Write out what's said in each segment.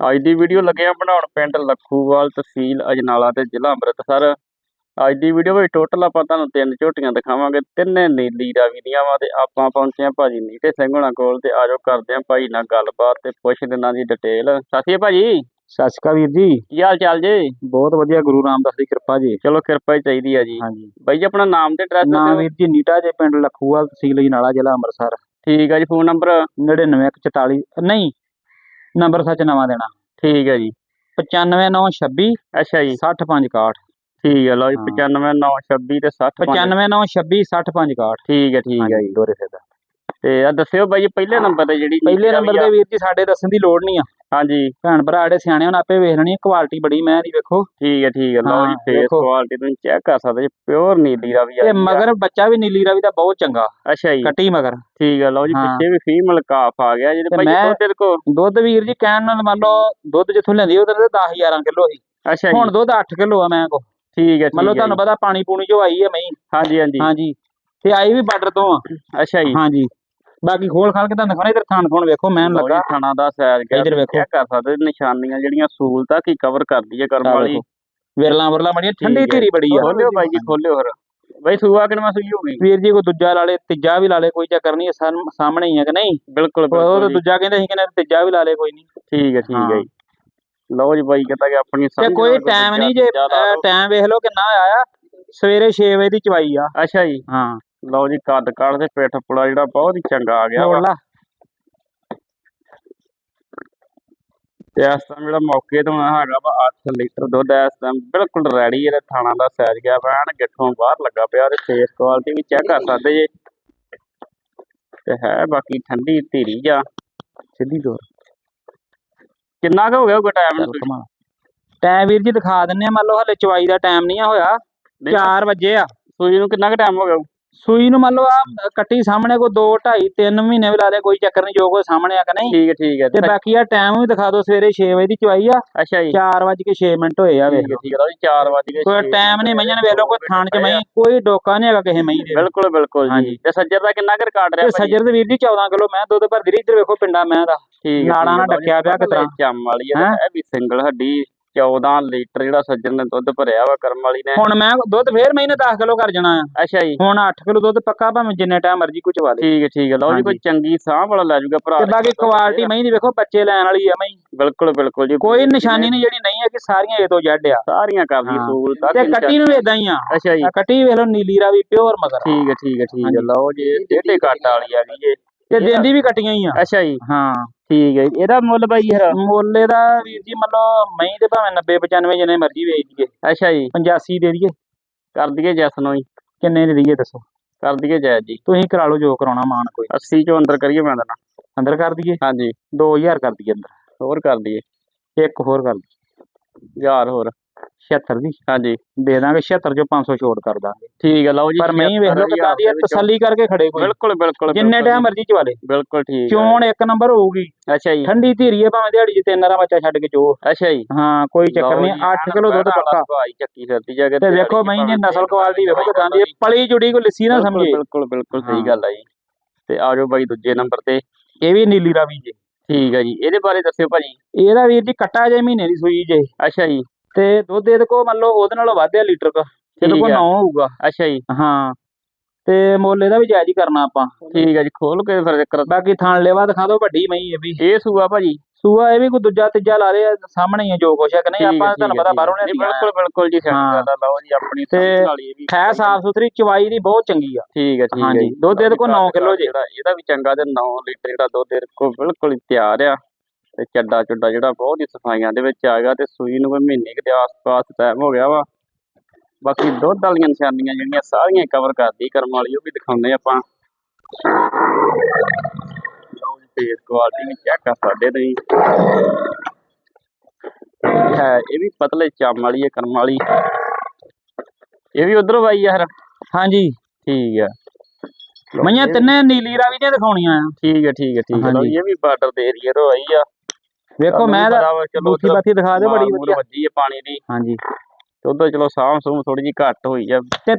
ਅੱਜ ਦੀ ਵੀਡੀਓ ਲੱਗੇ ਆ ਬਣਾਉਣ ਪਿੰਡ ਲੱਖੂਵਾਲ ਤਹਿਸੀਲ ਅਜਨਾਲਾ ਤੇ ਜ਼ਿਲ੍ਹਾ ਅੰਮ੍ਰਿਤਸਰ। ਅੱਜ ਦੀ ਵੀਡੀਓ ਵਿੱਚ ਟੋਟਲ ਆਪਾਂ ਤੁਹਾਨੂੰ ਤਿੰਨ ਝੋਟੀਆਂ ਦਿਖਾਵਾਂਗੇ ਤਿੰਨੇ ਨੀਲੀ ਰਾਵੀ ਦੀਆਂ ਵਾ ਤੇ ਆਪਾਂ ਪਹੁੰਚੇ ਆ ਭਾਜੀ ਨੀਟੇ ਸਿੰਘ ਹੋਣਾ ਕੋਲ ਤੇ ਆਜੋ ਕਰਦੇ ਆ ਭਾਈ ਨਾਲ ਗੱਲਬਾਤ ਤੇ ਪੁੱਛਦੇ ਇਹਨਾਂ ਦੀ ਡਿਟੇਲ ਸਾਥੀਏ ਭਾਜੀ। ਸਤਿ ਸ਼੍ਰੀ ਅਕਾਲ ਵੀਰ ਜੀ। ਕੀ ਹਾਲ ਚਾਲ ਜੇ? ਬਹੁਤ ਵਧੀਆ ਗੁਰੂ ਰਾਮਦਾਸ ਦੀ ਕਿਰਪਾ ਜੀ। ਚਲੋ ਕਿਰਪਾ ਹੀ ਚਾਹੀਦੀ ਆ ਜੀ। ਹਾਂਜੀ। ਬਾਈ ਜੀ ਆਪਣਾ ਨਾਮ ਤੇ ਐਡਰੈਸ ਨਾਮ ਵੀਰ ਜੀ ਨੀਟਾ ਜੇ ਪਿੰਡ ਲਖੂਵਾਲ ਤਹਿਸੀਲ ਜਨਾਲਾ ਜ਼ਿਲ੍ਹਾ ਅੰਮ੍ਰਿਤਸਰ। ਠੀਕ ਆ ਜੀ ਫੋਨ ਨੰਬਰ 99144 ਨਹੀਂ ਨੰਬਰ ਸੱਚ ਨਵਾਂ ਦੇਣਾ। ਠੀਕ ਹੈ ਜੀ। 95926 ਅੱਛਾ ਜੀ। 6561 ਠੀਕ ਹੈ ਲਓ ਜੀ ਹਾਂ। 95926 ਤੇ 60 95926 6561 ਠੀਕ ਹੈ ਠੀਕ ਹੈ ਜੀ। ਦੋਰੇ ਦਾ ਤੇ ਆ ਦੱਸਿਓ ਬਾਈ ਜੀ ਪਹਿਲੇ ਨੰਬਰ ਤੇ ਜਿਹੜੀ ਪਹਿਲੇ ਨੰਬਰ ਤੇ ਵੀਰ ਜੀ ਸਾਡੇ ਦੱਸਣ ਦੀ ਲੋੜ ਨਹੀਂ ਆ। ਹਾਂਜੀ। ਭੈਣ ਭਰਾ ਜਿਹੜੇ ਸਿਆਣੇ ਹੁਣ ਆਪੇ ਵੇਖ ਲੈਣੀ ਕੁਆਲਿਟੀ ਬੜੀ ਮੈਂ ਦੀ ਵੇਖੋ। ਠੀਕ ਹੈ ਠੀਕ ਹੈ। ਲਓ ਜੀ ਹਾਂ, ਫੇਸ। ਕੁਆਲਿਟੀ ਤੁਸੀਂ ਚੈੱਕ ਕਰ ਸਕਦੇ ਜੀ ਪਿਓਰ ਨੀਲੀ ਰਾਵੀ ਆ ਤੇ ਗਈ ਆ। ਮਗਰ ਬੱਚਾ ਵੀ ਨੀਲੀ ਰਾਵੀ ਦਾ ਬਹੁਤ ਚੰਗਾ। ਅੱਛਾ ਜੀ। ਕੱਟੀ ਮਗਰ। ਠੀਕ ਹੈ ਲਓ ਜੀ ਹਾਂ। ਪਿੱਛੇ ਵੀ ਫੀਮੇਲ ਕਾਫ ਆ ਗਿਆ ਜਿਹਦੇ ਤੇ ਭਾਈ ਮੈਂ- ਦੁੱਧ ਤੇਰੇ ਕੋ ਦੁੱਧ ਵੀਰ ਜੀ ਕਹਿਣ ਨਾਲ ਮੰਨ ਲਓ ਦੁੱਧ ਜਿੱਥੋਂ ਲੈਂਦੀ ਉਹ ਤੇ 10 11 ਕਿਲੋ ਸੀ। ਅੱਛਾ ਜੀ। ਹੁਣ ਦੁੱਧ 8 ਕਿਲੋ ਆ ਮੈਂ ਕੋ। ਠੀਕ ਹੈ ਮੰਨ ਲਓ ਠੀਕ ਹੈ ਤੁਹਾਨੂੰ ਪਤਾ ਪਾਣੀ ਪੂਣੀ ਜੋ ਆਈ ਹੈ ਮਈ। ਹਾਂਜੀ ਹਾਂਜੀ। ਹਾਂਜੀ। ਤੇ ਆਈ ਵੀ ਬਾਰਡਰ ਤੋਂ ਆ। ਅੱਛਾ ਜੀ। ਹਾਂਜੀ। ਬਾਕੀ ਖੋਲ ਖਾਲ ਕੇ ਤੁਹਾਨੂੰ ਦਿਖਾਉਣਾ ਇਧਰ ਥਾਣ ਥੋਣ ਵੇਖੋ ਮੈਨ ਲੱਗਾ ਥਣਾ ਦਾ ਸਾਈਜ਼ ਇੱਧਰ ਵੇਖੋ। ਚੈੱਕ ਕਰ ਸਕਦੇ ਨਿਸ਼ਾਨੀਆਂ ਜਿਹੜੀਆਂ ਸਹੂਲਤਾਂ ਕੀ ਕਵਰ ਕਰਦੀ ਹੈ ਕਰਮ ਵਾਲੀ। ਵਿਰਲਾ ਵਿਰਲਾ ਬੜੀਆਂ ਠੰਡੀ। ਧੀਰੀ ਬੜੀ ਆ ਖੋਲਿਓ ਬਾਈ ਜੀ ਖੋਲਿਓ ਫਿਰ ਬਾਈ ਸੂਆ ਕਿਨਵਾ ਸੂਈ ਹੋਗੀ ਵੀਰ ਜੀ ਕੋਈ ਦੂਜਾ ਲਾ ਲੇ ਤੀਜਾ ਵੀ ਲਾ ਲੇ ਕੋਈ ਚੱਕਰ ਨਹੀਂ ਸਾਹਮਣੇ ਹੀ ਆ ਕਿ ਨਹੀਂ ਬਿਲਕੁਲ ਉਹ ਤਾਂ। ਦੂਜਾ ਕਹਿੰਦੇ ਸੀ ਕਿ ਤੀਜਾ ਵੀ ਲਾ ਲੇ ਕੋਈ ਨਹੀਂ ਠੀਕ ਹੈ ਠੀਕ ਹੈ। ਜੀ ਲਓ ਜੀ ਬਾਈ ਕਹਿੰਦਾ ਕਿ ਆਪਣੀ ਤੇ ਕੋਈ ਟਾਈਮ ਨਹੀਂ ਜੇ। ਟਾਈਮ ਵੇਖ ਲਓ ਕਿੰਨਾ ਆਇਆ ਸਵੇਰੇ 6 ਵਜੇ ਦੀ ਚਵਾਈ ਆ ਅੱਛਾ ਜੀ ਹਾਂ ਲਓ ਜੀ ਕੱਦ ਕਾੜ ਤੇ ਪਿੱਠ ਪੁੜਾ ਜਿਹੜਾ ਬਹੁਤ ਹੀ ਚੰਗਾ ਆ ਗਿਆ ਵਾ। ਤੇ ਇਸ ਟਾਈਮ ਜਿਹੜਾ ਮੌਕੇ ਤੋਂ ਹੈਗਾ ਵਾ 8 ਲੀਟਰ ਦੁੱਧ ਇਸ ਟਾਈਮ ਬਿਲਕੁਲ ਰੈਡੀ ਇਹਦਾ ਥਾਣਾ ਦਾ ਸਾਈਜ਼ ਗਿਆ। ਵਾ ਐਨ ਗਿੱਠੋਂ ਬਾਹਰ ਲੱਗਾ ਪਿਆ ਤੇ ਫੇਸ ਕੁਆਲਿਟੀ ਵੀ ਚੈੱਕ ਕਰ ਸਕਦੇ ਜੇ। ਤੇ ਹੈ ਬਾਕੀ ਠੰਡੀ ਧੀਰੀ ਜਾ ਸਿੱਧੀ ਦੋ ਕਿੰਨਾ ਕੁ ਹੋ ਗਿਆ ਉਹ ਟਾਈਮ ਕਮਾ ਟਾਈਮ ਵੀਰ ਜੀ ਦਿਖਾ ਦਿੰਨੇ ਆ ਮੰਨ ਲਓ ਹਲੇ ਚਵਾਈ ਦਾ ਟਾਈਮ ਨਹੀਂ ਆ ਹੋਇਆ। 4 ਵਜੇ ਆ। ਸੂਈ ਨੂੰ ਕਿੰਨਾ ਕੁ ਟਾਈਮ ਹੋ ਗਿਆ? ਸੂਈ ਨੂੰ ਮੰਨ ਲਓ ਆ ਕੱਟੀ ਸਾਹਮਣੇ ਕੋ 2 2.5 3 ਮਹੀਨੇ ਵੀ ਲਾ ਦੇ ਕੋਈ ਚੱਕਰ ਨਹੀਂ ਜੋ ਕੋਈ ਸਾਹਮਣੇ ਆ ਕਿ ਨਹੀਂ। ਠੀਕ ਹੈ ਠੀਕ ਹੈ। ਤੇ ਬਾਕੀ ਆ ਟਾਈਮ ਵੀ ਦਿਖਾ ਦਿਓ ਸਵੇਰੇ 6 ਵਜੇ ਦੀ ਚਵਾਈ ਆ ਅੱਛਾ ਜੀ। 4 ਵਜੇ ਕੇ 6 ਮਿੰਟ ਹੋਏ ਆ ਵੇਖ ਠੀਕ ਹੈ ਜੀ 4 ਵਜ ਗਏ ਕੋਈ ਟਾਈਮ ਨਹੀਂ ਮਈਆਂ ਨੇ ਵੇਖ ਲਓ ਕੋਈ ਥਾਣ ਚ ਮਈ ਕੋਈ ਡੋਕਾ ਨਹੀਂ ਹੈਗਾ ਕਿਸੇ ਮਈ ਦੇ। ਬਿਲਕੁਲ ਬਿਲਕੁਲ ਜੀ। ਤੇ ਸੱਜਰ ਦਾ ਕਿੰਨਾ ਕੁ ਰਿਕਾਰਡ ਰਿਹਾ ਸੱਜਰ ਦੇ ਵੀਰ ਜੀ 14 ਕਿਲੋ ਮੈਂ ਦੁੱਧ ਭਰਦੀ ਰਹੀ ਇੱਧਰ ਵੇਖੋ ਪਿੰਡਾ ਮੈਂ ਦਾ। ਠੀਕ ਨਾਲਾਂ ਨਾਲ ਡੱਕਿਆ ਪਿਆ ਕਿਸ ਤਰ੍ਹਾਂ। ਚੰਮ ਵਾਲੀ? ਇਹ ਵੀ ਸਿੰਗਲ ਹੱਡੀ 14 ਲੀਟਰ ਜਿਹੜਾ ਸੱਜਰ ਨੇ ਦੁੱਧ ਭਰਿਆ ਵਾ ਕਰਮ ਵਾਲੀ ਨੇ। ਹੁਣ ਮੈਂ ਦੁੱਧ ਫੇਰ ਮਹੀਨੇ 10 ਕਿਲੋ ਕਰ ਜਾਣਾ ਆ। ਅੱਛਾ ਜੀ। ਹੁਣ 8 ਕਿਲੋ ਦੁੱਧ ਪੱਕਾ ਭਾਵੇਂ ਜਿੰਨੇ ਟਾਈਮ ਮਰਜ਼ੀ ਕੁਝ ਵਾ ਦੇ ਠੀਕ ਹੈ ਠੀਕ ਹੈ। ਲਓ ਜੀ ਕੋਈ। ਚੰਗੀ ਸਾਹ ਵਾਲਾ ਲੈ ਜਾਊਗਾ ਭਰਾ। ਤੇ ਬਾਕੀ ਕੁਆਲਿਟੀ ਮਈ ਦੀ ਵੇਖੋ ਬੱਚੇ ਲੈਣ ਵਾਲੀ ਆ ਮਈ ਬਿਲਕੁਲ ਬਿਲਕੁਲ ਜੀ। ਕੋਈ ਨਿਸ਼ਾਨੀ ਨਹੀਂ ਜਿਹੜੀ ਨਹੀਂ ਹੈ ਕਿ ਸਾਰੀਆਂ ਇਹ ਤੋਂ ਜੱਡ ਆ। ਸਾਰੀਆਂ ਹਾਂ। ਸਹੂਲਤਾਂ ਤੇ ਕੱਟੀ ਨੂੰ ਇਦਾਂ ਹੀ ਆ। ਅੱਛਾ ਜੀ। ਕੱਟੀ ਵੇਖ ਲਓ ਨੀਲੀ ਰਾਵੀ ਪਿਓਰ ਮਗਰ ਠੀਕ ਹੈ ਠੀਕ ਹੈ ਠੀਕ ਹੈ। ਲਓ ਜੀ ਡੇਢੇ ਕੱਟ ਵਾਲੀ ਆ ਗਈ ਜੀ ਤੇ ਦਿੰਦੀ ਵੀ ਕੱਟੀਆਂ ਹੀ ਆ। ਅੱਛਾ ਜੀ। ਹਾਂ। ਠੀਕ ਹੈ ਜੀ। ਇਹਦਾ ਮੁੱਲ ਬਾਈ ਯਾਰ ਮੋਲੇ ਦਾ ਵੀਰ ਜੀ ਮੰਨ ਲਓ ਮਈ ਦੇ ਭਾਵੇਂ 90 95 ਜਿੰਨੇ ਮਰਜ਼ੀ ਵੇਚ ਦਈਏ। ਅੱਛਾ ਜੀ। 85 ਦੇ ਦਈਏ। ਕਰ ਦਈਏ ਜੈਸ ਨੂੰ ਜੀ। ਕਿੰਨੇ ਦੇ ਦਈਏ ਦੱਸੋ? ਕਰ ਦਈਏ ਜਾਇਜ਼ ਜੀ। ਤੁਸੀਂ ਕਰਾ ਲਓ ਜੋ ਕਰਾਉਣਾ ਮਾਨ ਕੋਈ। 80 ਚੋਂ ਅੰਦਰ ਕਰੀਏ ਮੈਂ ਦੇਣਾ ਅੰਦਰ ਕਰ ਦਈਏ? ਹਾਂਜੀ। 2000 ਕਰ ਦਈਏ ਅੰਦਰ। ਹੋਰ ਕਰ ਦਈਏ। ਇੱਕ ਹੋਰ ਕਰ ਦਈਏ। ਯਾਰ ਹੋਰ। 76 ਦੀ ਹਾਂਜੀ ਦੇ ਦਾਂਗੇ 76 ਚੋਂ 500 ਛੋਟ ਕਰ ਦਾਂਗੇ। ਠੀਕ ਹੈ ਲਓ ਜੀ ਪਰ ਮੈਂ ਵੇਖ ਲਓ 76 ਕਿਦਾਂ ਦੀ ਆ, ਤਸੱਲੀ ਕਰਕੇ ਖੜੇ ਕੋਈ। ਬਿਲਕੁਲ ਬਿਲਕੁਲ ਜਿੰਨੇ ਟਾਈਮ ਮਰਜ਼ੀ ਚਵਾ ਲੇ ਬਿਲਕੁਲ ਠੀਕ ਚੋਣ ਇੱਕ ਨੰਬਰ ਹੋਊਗੀ। ਅੱਛਾ ਜੀ। ਠੰਡੀ ਧੀਰੀ ਹੈ ਭਾਵੇਂ ਦਿਹਾੜੀ 'ਚ ਤਿੰਨ ਰਾਂ ਬੱਚਾ ਛੱਡ ਕੇ ਚੋ। ਅੱਛਾ ਜੀ। ਹਾਂ ਕੋਈ ਚੱਕਰ ਨਹੀਂ 8 ਕਿਲੋ ਦੁੱਧ ਪੱਕਾ। ਭਾਈ ਚੱਕੀ ਫਿਰਦੀ ਜਾ ਕੇ ਤੇ ਵੇਖੋ ਮਈ ਦੀ ਨਸਲ ਕੁਆਲਿਟੀ ਵੇਖੋ ਕਿਦਾਂ ਦੀ। ਪਲੀ ਜੁੜੀ ਕੋਈ ਲਿੱਸੀ ਨਾ ਸਮਝੇ। ਬਿਲਕੁਲ ਬਿਲਕੁਲ ਸਹੀ। ਗੱਲ ਹੈ ਜੀ। ਤੇ ਆ ਜਾਓ ਬਾਈ ਦੂਜੇ ਨੰਬਰ ਤੇ। ਇਹ ਵੀ ਨੀਲੀ ਰਾਵੀ ਜੇ। ਠੀਕ ਹੈ ਜੀ ਇਹਦੇ ਬਾਰੇ ਦੱਸਿਓ ਭਾਜੀ। ਇਹਦਾ ਵੀਰ ਜੀ ਕੱਟਾ ਜੇ ਮਹੀਨੇ ਦੀ ਸੂਈ ਜੇ। ਅੱਛਾ ਜੀ। ਤੇ ਦੁੱਧ ਇਹਦੇ ਕੋ ਮੰਨ ਲਓ ਉਹਦੇ ਨਾਲੋਂ ਵੱਧ ਆ ਲੀਟਰ ਦਾ ਇਹਦੇ ਕੋ ਹੈ। 9 ਹੋਊਗਾ। ਅੱਛਾ ਜੀ। ਹਾਂ। ਤੇ ਮੁੱਲ ਇਹਦਾ ਵੀ ਜਾਇਜ਼ ਹੀ ਕਰਨਾ ਆਪਾਂ। ਠੀਕ ਹੈ ਜੀ ਖੋਲ ਕੇ ਫਿਰ ਚੱਕਰ। ਬਾਕੀ ਥਾਣ ਲੈਵਾ ਦਿਖਾ ਦਿਓ ਵੱਡੀ ਮਈ ਇਹ ਵੀ। ਇਹ ਸੂਆ ਭਾਜੀ। ਸੂਆ ਇਹ ਵੀ ਕੋਈ ਦੂਜਾ ਤੀਜਾ ਲਾ ਦੇ ਸਾਹਮਣੇ ਹੀ ਆ ਜੋ ਕੁਛ ਹੈ ਕਿ ਨਹੀਂ ਹੈ, ਆਪਾਂ ਤੁਹਾਨੂੰ ਹੈ, ਪਤਾ ਬਾਹਰੋਂ ਹੈ। ਨੇ ਨਹੀਂ, ਬਿਲਕੁਲ ਬਿਲਕੁਲ ਜੀ ਹਾਂ। ਗੱਲ ਆ ਲਓ ਜੀ ਆਪਣੀ ਤੇ ਸਮਝ ਵਾਲੀ ਇਹ ਵੀ। ਹੈ ਸਾਫ਼ ਸੁਥਰੀ ਚਵਾਈ ਦੀ ਬਹੁਤ ਚੰਗੀ ਆ। ਠੀਕ ਹੈ ਠੀਕ ਹੈ। ਦੁੱਧ ਇਹਦੇ ਨੌ ਜੀ, ਕਿੱਲੋ ਜੇ। ਜਿਹੜਾ ਇਹਦਾ ਵੀ ਚੰਗਾ ਤੇ 9 ਲੀਟਰ ਜਿਹੜਾ ਦੁੱਧ ਇਹਦੇ ਕੋਲ ਬਿਲਕੁਲ ਹੀ ਤਿਆਰ ਆ। ਤੇ ਚੱਡਾ ਚੁੱਡਾ ਜਿਹੜਾ ਬਹੁਤ ਹੀ ਸਫਾਈਆਂ ਦੇ ਵਿੱਚ ਆ ਗਿਆ ਤੇ ਸੂਈ ਨੂੰ ਕੋਈ ਮਹੀਨੇ ਦੇ ਆਸ-ਪਾਸ ਟਾਈਮ ਹੋ ਗਿਆ ਵਾ। ਬਾਕੀ ਦੁੱਧ ਵਾਲੀਆਂ ਨਿਸ਼ਾਨੀਆਂ ਜਿਹੜੀਆਂ ਸਾਰੀਆਂ ਕਵਰ ਕਰਦੀ ਕਰਮ ਵਾਲੀ ਉਹ ਵੀ ਦਿਖਾਉਂਦੇ ਆਪਾਂ। ਲਓ ਜੀ ਫੇਸ ਕੁਆਲਿਟੀ ਵੀ ਚੈੱਕ ਕਰ ਸਕਦੇ ਤੁਸੀਂ ਹੈ ਇਹ ਵੀ ਪਤਲੇ ਚਮ ਵਾਲੀ ਹੈ ਕਰਮ ਵਾਲੀ। ਇਹ ਵੀ ਉਧਰੋਂ ਆਈ ਯਾਰ ਹਾਂਜੀ। ਠੀਕ ਲਓ ਮਈਆਂ ਤਿੰਨੇ ਨੀਲੀ ਰਾਵੀ ਦੀਆਂ ਦਿਖਾਉਣੀਆਂ ਆ। ਠੀਕ ਹੈ ਠੀਕ ਹੈ ਠੀਕ ਹੈ ਲਓ। ਇਹ ਵੀ ਬਾਰਡਰ ਦੇ ਏਰੀਆ ਤੋਂ ਆਈ ਆ। ਵੇਖੋ ਮੈਂ ਤਾਂ ਚਲੋ ਬੂਥੀ ਬਾਥੀ ਦਿਖਾ ਦੇ ਬੜੀ ਵਧੀਆ। ਵੱਜੀ ਹੈ ਪਾਣੀ ਦੀ। ਹਾਂਜੀ। ਤੇ ਉਧਰ ਚਲੋ ਸਾਂਭ ਸੂਮ ਥੋੜੀ ਜੀ ਘੱਟ ਹੋਈ ਆ। ਤੇ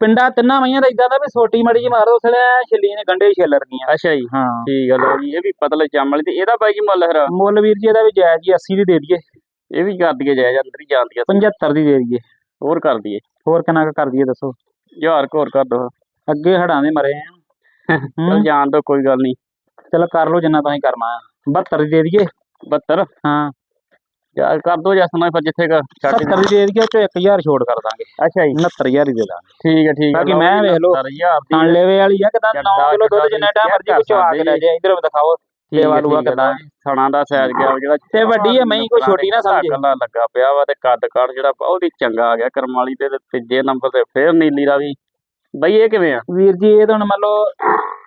ਪਿੰਡਾਂ ਤਿੰਨਾਂ ਮਈਆਂ ਦਾ ਇਦਾਂ ਦਾ ਵੀ ਸੋਟੀ ਮੜੀ ਜੀ ਮਾਰੋ ਥਲੇ ਛਿੱਲੀ ਨੇ ਗੰਡੇ ਛਿੱਲਰ ਗਈਆਂ ਅੱਛਾ ਜੀ। ਹਾਂ। ਠੀਕ ਆ ਲਓ ਜੀ ਇਹ ਵੀ ਪਤਲੇ ਚਾਮਲ ਤੇ ਇਹਦਾ ਬਾਈ ਜੀ ਮੁੱਲ ਫਿਰ? ਮੁੱਲ ਵੀਰ ਜੀ ਇਹਦਾ ਵੀ ਜਾਇਜ਼ ਜੀ 80 ਦੀ ਦੇ ਦਈਏ। ਇਹ ਵੀ ਕਰ ਦਈਏ ਜਾਇਜ਼ ਅੰਦਰ ਹੀ ਜਾਂਦੀ ਆ 75 ਦੀ ਦੇ ਦਈਏ। ਹੋਰ ਕਰ ਦਈਏ। ਹੋਰ ਕਿੰਨਾ ਕੁ ਕਰ ਦਈਏ ਦੱਸੋ? ਹਜ਼ਾਰ ਕੁ ਹੋਰ ਕਰ ਦੋ। ਅੱਗੇ ਹੜਾਂ ਦੇ ਮਰੇ ਆ। ਚਲ ਜਾਣ ਦੋ ਕੋਈ ਗੱਲ ਨਹੀਂ। ਚਲੋ ਕਰ ਲਓ ਜਿੰਨਾ ਤੁਸੀਂ ਕਰਨਾ ਆ। 72 ਦੀ ਦੇ ਦਈਏ। 72 ਹਾਂ। ਯਾਰ ਕਰ ਦੋ ਜਸਨਾ ਫਿਰ ਜਿੱਥੇ ਕ ਛੱਡ 70 ਦੀ ਦੇ ਚੋ 1000 ਛੋੜ ਕਰ ਦਾਂਗੇ। ਅੱਛਾ ਜੀ। 69000 ਹੀ ਦੇ ਦਾਂਗੇ। ਠੀਕ ਹੈ ਠੀਕ ਹੈ। ਬਾਕੀ ਮੈਂ ਵੇਖ ਲਓ, ਖਾਣ ਲੈਵੇ ਵਾਲੀ ਆ ਕਿਦਾਂ 9 ਚੱਡਾ- ਕਿਲੋ ਦੁੱਧ ਜਿੰਨਾ ਟਾਈਮ ਮਰਜ਼ੀ ਕੁਛ ਆ ਕੇ ਲੈ ਕਰਦੇ ਜੇ ਇਧਰ ਦਿਖਾਓ। ਸੇਵਾ ਲੂਆ ਕਿੱਦਾਂ? ਥਣਾ ਦਾ ਸਾਈਜ਼ ਗਿਆ ਵਾ ਜਿਹੜਾ ਤੇ ਵੱਡੀ ਆ, ਮਹੀਂ ਕੋਈ ਛੋਟੀ ਨਾ ਸਮਝੇ। ਕੱਲਾ ਲੱਗਾ ਪਿਆ ਵਾ ਤੇ ਕੱਦ ਕਾਠ ਜਿਹੜਾ ਬਹੁਤ ਹੀ ਚੰਗਾ ਆ ਗਿਆ ਕਰਮ ਵਾਲੀ ਤੇ ਤੀਜੇ ਨੰਬਰ ਤੇ ਫੇਰ ਨੀਲੀ ਰਾਵੀ। ਬਈ ਇਹ ਕਿਵੇਂ ਆ? ਵੀਰ ਜੀ ਇਹ ਤਾਂ ਹੁਣ ਮੰਨ ਲਓ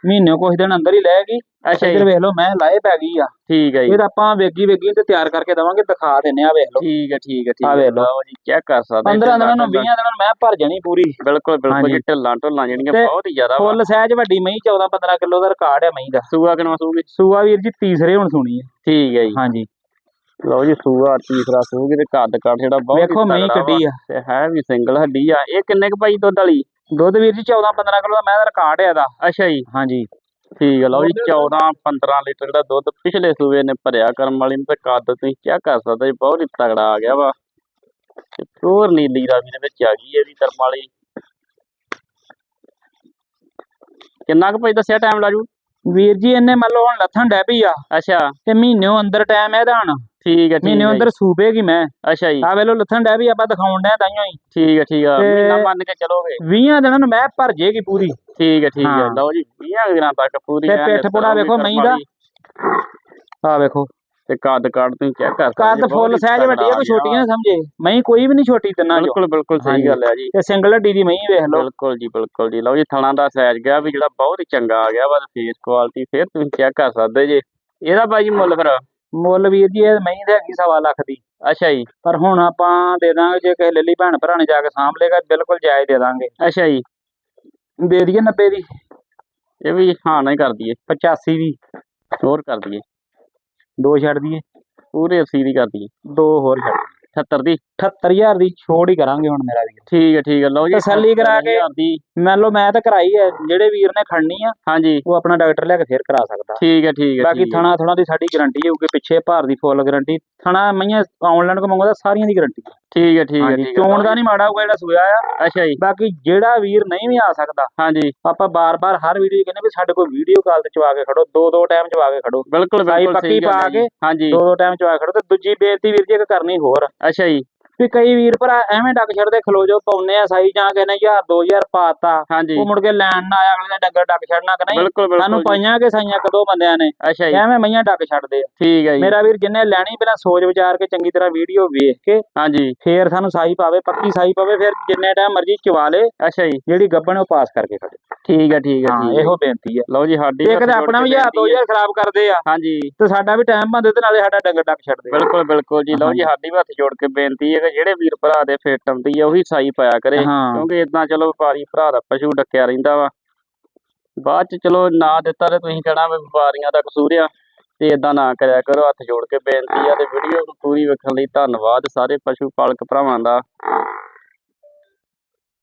ਮਹੀਨੇ ਕੁਛ ਦਿਨ ਅੰਦਰ ਹੀ ਲੈਗੀ ਅੱਛਾ ਇਧਰ ਜੀ। ਵੇਖ ਲਓ ਮੈਂ ਲਾਏ ਪੈ ਗਈ ਆ। ਠੀਕ ਹੈ ਜੀ। ਇਹ ਤਾਂ ਆਪਾਂ ਵੇਗੀ ਵੇਗੀ ਤੇ ਤਿਆਰ ਕਰਕੇ ਦਵਾਂਗੇ ਦਿਖਾ ਦਿੰਨੇ ਆ ਵੇਖ ਲਓ। ਠੀਕ ਹੈ ਠੀਕ ਹੈ ਠੀਕ ਆ। ਹੈ ਵੇਖ ਲਓ। ਲਓ ਜੀ ਚੈੱਕ ਕਰ ਸਕਦੇ 15 ਦਿਨਾਂ ਨੂੰ 20 ਦਿਨਾਂ ਨੂੰ ਮੈਂ ਭਰ ਜਾਣੀ ਪੂਰੀ। ਬਿਲਕੁਲ ਬਿਲਕੁਲ ਹਾਂਜੀ। ਜੀ ਢਿੱਲਾਂ ਢੁੱਲਾਂ ਜਿਹੜੀਆਂ ਤੇ ਬਹੁਤ ਹੀ ਜ਼ਿਆਦਾ ਵਾ। ਫੁੱਲ ਸਾਈਜ਼ ਵੱਡੀ ਮਹੀਂ 14 15 ਕਿਲੋ ਦਾ ਰਿਕਾਰਡ ਹੈ ਮਹੀਂ ਦਾ। ਸੂਆ ਕਿਨਵਾ ਸੂਗੀ ਸੂਆ ਵੀਰ ਜੀ ਤੀਸਰੇ ਹੁਣ ਸੁਣੀ ਹੈ ਠੀਕ ਹੈ ਜੀ। ਹਾਂਜੀ। ਲਓ ਜੀ ਸੂਆ ਤੀਸਰਾ ਸੂਗੀ ਤੇ ਕੱਦ ਕਾਠ ਜਿਹੜਾ ਬਹੁਤ ਹੀ ਵੇਖੋ ਵਾ ਕੱਢੀ ਆ। ਤੇ ਹੈ ਵੀ ਸਿੰਗਲ ਹੱਡੀ ਆ। ਇਹ ਕਿੰਨੇ ਕੁ ਭਾਈ ਦੁੱਧ ਵਾਲੀ? ਦੁੱਧ ਵੀਰ ਜੀ 14 15 ਕਿਲੋ ਦਾ ਮੈਂ ਦਾ ਰਿਕਾਰਡ ਹੈ ਇਹਦਾ। ਅੱਛਾ ਜੀ। ਹਾਂਜੀ। ਠੀਕ ਹੈ ਲਓ ਜੀ 14 15 ਲੀਟਰ ਜਿਹੜਾ ਦੁੱਧ ਪਿਛਲੇ ਸੂਏ ਨੇ ਭਰਿਆ ਕਰਮ ਵਾਲੀ ਨੂੰ ਤੇ ਕੱਦ ਤੁਸੀਂ ਚੈੱਕ ਕਰ ਸਕਦੇ ਜੀ ਬਹੁਤ ਹੀ ਤਗੜਾ ਆ ਗਿਆ ਵਾ। ਤੇ ਪਿਓਰ ਨੀਲੀ ਰਾਵੀ ਦੇ ਵਿੱਚ ਆ ਗਈ ਇਹ ਵੀ ਕਰਮ ਵਾਲੀ। ਕਿੰਨਾ ਕੁ ਭਾਈ ਦੱਸਿਆ ਟਾਈਮ ਲਾਜੂ ਵੀਰ ਜੀ ਇਹਨੇ ਮੰਨ ਲਓ ਹੁਣ ਲੱਥਣ ਡੈ ਪਈ ਆ। ਅੱਛਾ। ਤੇ ਮਹੀਨਿਓ ਅੰਦਰ ਟਾਈਮ ਇਹਦਾ ਹੁਣ। ਠੀਕ ਹੈ ਠੀਕ ਹੈ ਅੰਦਰ ਸੂਪੇਗੀ ਮੈਂ। ਅੱਛਾ ਜੀ। ਆ ਵੇਲੋ ਲੱਥਣ ਡੈ ਪਈ ਆਪਾਂ ਦਿਖਾਉਣ ਡਿਆ ਤਾਈਓ ਹੀ ਠੀਕ ਹੈ ਠੀਕ ਤੇ- ਮਹੀਨਾ ਮੰਨ ਕੇ ਚਲੋਗੇ। 20 ਦਿਨਾਂ ਨੂੰ ਮੈਂ ਭਰ ਜੇਗੀ ਪੂਰੀ। ਠੀਕ ਹੈ ਠੀਕ ਹੈ ਹਾਂ। ਲਓ ਜੀ 20 ਦਿਨਾਂ ਤੱਕ ਪੂਰੀ ਤੇ ਪਿੱਠ ਪੁੜਾ ਵੇਖੋ ਮਹੀਂ ਦਾ। ਆ ਵੇਖੋ। ਤੇ ਕੱਦ ਕਾਠ ਤੁਸੀਂ ਚੈੱਕ ਕਰ ਸਕਦੇ ਕੱਦ ਫੁੱਲ ਹੀ ਸਾਈਜ਼ ਵੱਡੀ ਤਗੜਾ ਕੋਈ ਛੋਟੀ। ਨਾ ਸਮਝੇ। ਮੈਂ ਕੋਈ ਵੀ ਨਹੀਂ ਛੋਟੀ ਤਿੰਨਾਂ ਬਿਲਕੁਲ ਬਿਲਕੁਲ ਸਹੀ। ਗੱਲ ਹੈ ਜੀ। ਤੇ ਸਿੰਗਲ ਹੱਡੀ ਦੀ ਮੈਂ ਵੇਖ ਲਓ। ਬਿਲਕੁਲ ਜੀ ਬਿਲਕੁਲ ਜੀ। ਲਓ ਜੀ ਥਣਾ ਦਾ ਸਾਈਜ਼ ਗਿਆ ਵੀ ਜਿਹੜਾ ਬਹੁਤ ਹੀ ਚੰਗਾ ਆ ਗਿਆ ਵਾ ਫੇਸ ਕੁਆਲਿਟੀ ਫਿਰ ਤੁਸੀਂ ਚੈੱਕ ਕਰ ਸਕਦੇ ਜੇ। ਇਹਦਾ ਬਾਈ ਜੀ ਮੁੱਲ ਫਿਰ? ਮੁੱਲ ਵੀਰ ਜੀ ਇਹ ਮੈਂ ਤੇ ਹੈਗੀ ਸਵਾ ਲੱਖ ਦੀ। ਅੱਛਾ ਜੀ। ਪਰ ਹੁਣ ਆਪਾਂ ਦੇ ਦਾਂਗੇ ਜੇ ਕਿਸੇ ਲੱਲੀ ਭੈਣ ਭਰਾ ਨੇ ਜਾ ਕੇ ਸਾਂਭ ਲੇਗਾ ਬਿਲਕੁਲ ਜਾਇਜ਼ ਦੇ ਦਾਂਗੇ। ਅੱਛਾ ਜੀ। ਦੇ ਦਈਏ 90 ਦੀ। ਇਹ ਵੀ ਹਾਂ ਨਹੀਂ ਕਰ ਦਈਏ 85 ਦੀ ਹੋਰ ਕਰ ਦਈਏ। ਦੋ ਛੱਡ ਦਈਏ ਪੂਰੇ 80 ਦੀ ਕਰ ਦਈਏ। ਦੋ ਹੋਰ ਛੱਡ 78 ਦੀ। 78000 ਦੀ ਛੋੜ ਹੀ ਕਰਾਂਗੇ ਹੁਣ ਮੇਰਾ ਵੀਰ। ਠੀਕ ਹੈ ਠੀਕ ਹੈ। ਲਓ ਜੀ ਤਸੱਲੀ ਕਰਾ ਕੇ 78,000 ਦੀ ਮੰਨ ਲਓ ਮੈਂ ਤਾਂ ਕਰਾਈ ਹੈ ਜਿਹੜੇ ਵੀਰ ਨੇ ਖੜਨੀ ਆ ਹਾਂਜੀ। ਉਹ ਆਪਣਾ ਡਾਕਟਰ ਲੈ ਕੇ ਫੇਰ ਕਰਾ ਸਕਦਾ। ਠੀਕ ਹੈ ਠੀਕ ਹੈ ਬਾਕੀ। ਥਣਾ ਥਣਾ ਦੀ ਸਾਡੀ ਗਾਰੰਟੀ ਹੋਊਗੀ ਪਿੱਛੇ ਭਾਰ ਦੀ ਫੁੱਲ ਗਾਰੰਟੀ। ਥਣਾ ਮਈਆਂ ਆਨਲਾਈਨ ਕੋ ਮੰਗਦਾ ਸਾਰੀਆਂ ਦੀ ਗਾਰੰਟੀ। ਠੀਕ ਹੈ ਠੀਕ ਹੈ ਹਾਂਜੀ ਠੀਕ ਹੈ। ਚੋਣ ਦਾ ਨਹੀਂ ਮਾੜਾ ਹੋਊਗਾ ਜਿਹੜਾ ਸੋਇਆ ਆ। ਅੱਛਾ ਜੀ। ਬਾਕੀ ਜਿਹੜਾ ਵੀਰ ਨਹੀਂ ਵੀ ਆ ਸਕਦਾ ਹਾਂਜੀ। ਆਪਾਂ ਬਾਰ-ਬਾਰ ਹਰ ਵੀਡੀਓ ਕਹਿੰਦੇ ਵੀ ਸਾਡੇ ਕੋਲ ਵੀਡੀਓ ਕਾਲ ਤੇ ਚਵਾ ਕੇ ਖੜੋ ਦੋ ਦੋ ਟਾਈਮ ਚਵਾ ਕੇ ਖੜੋ। ਬਿਲਕੁਲ ਸਾਈ ਬਿਲਕੁਲ ਪੱਕੀ ਸਹੀ ਗੱਲ ਪਾ ਹੈ ਜੀ। ਕੇ ਹਾਂਜੀ। ਦੋ ਦੋ ਟਾਈਮ ਚਵਾ ਕੇ ਖੜੋ ਤੇ ਦੂਜੀ ਬੇਇੱਜ਼ਤੀ ਵੀਰ ਜੀ ਇੱਕ ਕਰਨੀ ਹੋਰ। ਅੱਛਾ ਜੀ। ਵੀ ਕਈ ਵੀਰ ਭਰਾ ਐਵੇਂ ਡੱਕ ਛੱਡਦੇ ਖਲੋ ਜੋ ਪਾਉਨੇ ਆ ਸਾਈ ਜਾਂ ਕਹਿੰਦੇ ਯਾਰ 2000 ਪਾਤਾ ਉਹ ਮੁੜ ਕੇ ਲੈਣ ਨਾ ਆਇਆ ਅਗਲੇ ਨੇ ਡੰਗਰ ਡੱਕ ਛੱਡਣਾ ਕਿ ਨਹੀਂ? ਸਾਨੂੰ ਜੀ। ਪਾਈਆਂ ਕਿ ਸਾਈਆਂ ਕਦੋਂ ਬੰਦਿਆਂ ਨੇ? ਜੀ। ਐਵੇਂ ਮਈਆਂ ਡੱਕ ਛੱਡਦੇ ਆ। ਠੀਕ ਹੈ ਜੀ। ਮੇਰਾ ਵੀਰ ਜਿੰਨੇ ਲੈਣੀ ਪਹਿਲਾਂ ਸੋਚ ਵਿਚਾਰ ਕੇ ਚੰਗੀ ਤਰ੍ਹਾਂ ਵੀਡੀਓ ਵੇਖ ਕੇ ਹਾਂਜੀ। ਫੇਰ ਸਾਨੂੰ ਸਾਈ ਪਾਵੇ ਪੱਕੀ ਸਾਈ ਪਾਵੇ ਫਿਰ ਜਿੰਨੇ ਟਾਈਮ ਮਰਜ਼ੀ ਚਵਾ ਲੇ ਅੱਛਾ ਜੀ। ਜਿਹੜੀ ਗੱਬਣ ਉਹ ਪਾਸ ਕਰਕੇ ਖੜੇ। ਠੀਕ ਹੈ ਠੀਕ ਹੈ ਹੈ ਇਹੋ ਬੇਨਤੀ ਹੈ। ਲਓ ਜੀ ਸਾਡੀ ਇੱਕ ਤਾਂ ਆਪਣਾ ਵੀ ਹਜ਼ਾਰ 2000 ਖਰਾਬ ਕਰਦੇ ਆ। ਹਾਂਜੀ। ਤੇ ਸਾਡਾ ਵੀ ਟਾਈਮ ਬੰਦੇ ਤੇ ਨਾਲੇ ਸਾਡਾ ਡੰਗਰ ਡੱਕ ਛੱਡਦੇ। ਬਿਲਕੁਲ ਬਿਲਕੁਲ ਜੀ। ਲਓ ਜੀ ਸਾਡੀ ਵੀ ਹੱਥ ਜੋੜ ਕੇ ਬੇਨਤੀ ਹੈ ਕਿ ਜਿਹੜੇ ਵੀਰ ਭਰਾ ਦੇ ਫਿੱਟ ਆਉਂਦੀ ਹੈ ਉਹੀ ਸਾਈ ਪਾਇਆ ਕਰੇ। ਕਿਉਂਕਿ ਇਦਾਂ ਚਲੋ ਵਪਾਰੀ ਭਰਾ ਦਾ ਪਸ਼ੂ ਡੱਕਿਆ ਰਹਿੰਦਾ ਵਾ। ਬਾਅਦ ਚ ਚਲੋ ਨਾ ਦਿੱਤਾ ਤੇ ਤੁਸੀਂ ਕਹਿਣਾ ਵੀ ਵਪਾਰੀਆਂ ਦਾ ਕਸੂਰ ਆ ਤੇ ਇਦਾਂ ਨਾ ਕਰਿਆ ਕਰੋ ਹੱਥ ਜੋੜ ਕੇ ਬੇਨਤੀ ਆ ਤੇ ਵੀਡੀਓ ਨੂੰ ਪੂਰੀ ਵੇਖਣ ਲਈ ਧੰਨਵਾਦ ਸਾਰੇ ਪਸ਼ੂ ਪਾਲਕ ਭਰਾਵਾਂ ਦਾ।